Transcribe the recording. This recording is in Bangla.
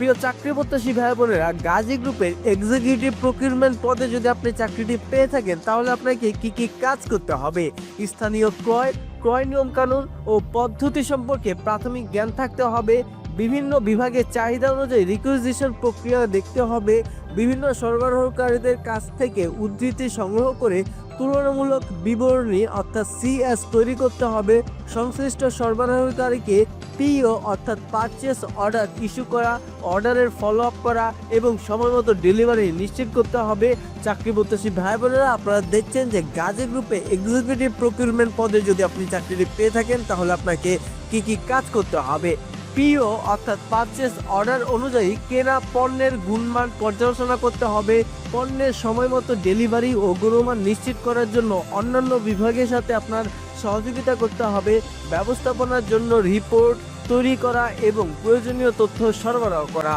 প্রিয় চাকরি প্রত্যাশী ভাই বোনেরা, গাজী গ্রুপের এক্সিকিউটিভ প্রকিউরমেন্ট পদে যদি আপনি চাকরিটি পেয়ে থাকেন, তাহলে আপনাকে কি কি কাজ করতে হবে? স্থানীয় ক্রয় ক্রয় নিয়ম কানুন ও পদ্ধতি সম্পর্কে প্রাথমিক জ্ঞান থাকতে হবে। বিভিন্ন বিভাগের চাহিদা অনুযায়ী রিকুইজিশন প্রক্রিয়া দেখতে হবে। বিভিন্ন সরবরাহকারীদের কাছ থেকে উদ্ধৃতি সংগ্রহ করে তুলনামূলক বিবরণী, অর্থাৎ সিএস তৈরি করতে হবে। সংশ্লিষ্ট সরবরাহকারীকে পিও অর্থাৎ পারচেস অর্ডার ইস্যু করা অর্ডারের ফলো আপ করা এবং সময় মতো ডেলিভারি নিশ্চিত করতে হবে। চাকরি প্রত্যাশী ভাই বোনেরা, আপনারা দেখছেন যে গাজী গ্রুপে এক্সিকিউটিভ প্রকিউরমেন্ট পদে যদি আপনি চাকরিটি পেয়ে থাকেন, তাহলে আপনাকে কি কি কাজ করতে হবে? পিও অর্থাৎ পারচেস অর্ডার অনুযায়ী কেনা পণ্যের গুণমান পর্যালোচনা করতে হবে। পণ্যের সময় মতো ডেলিভারি ও গুণমান নিশ্চিত করার জন্য অন্যান্য বিভাগের সাথে আপনার সহযোগিতা করতে হবে। ব্যবস্থাপনার জন্য রিপোর্ট তৈরি করা এবং প্রয়োজনীয় তথ্য সরবরাহ করা।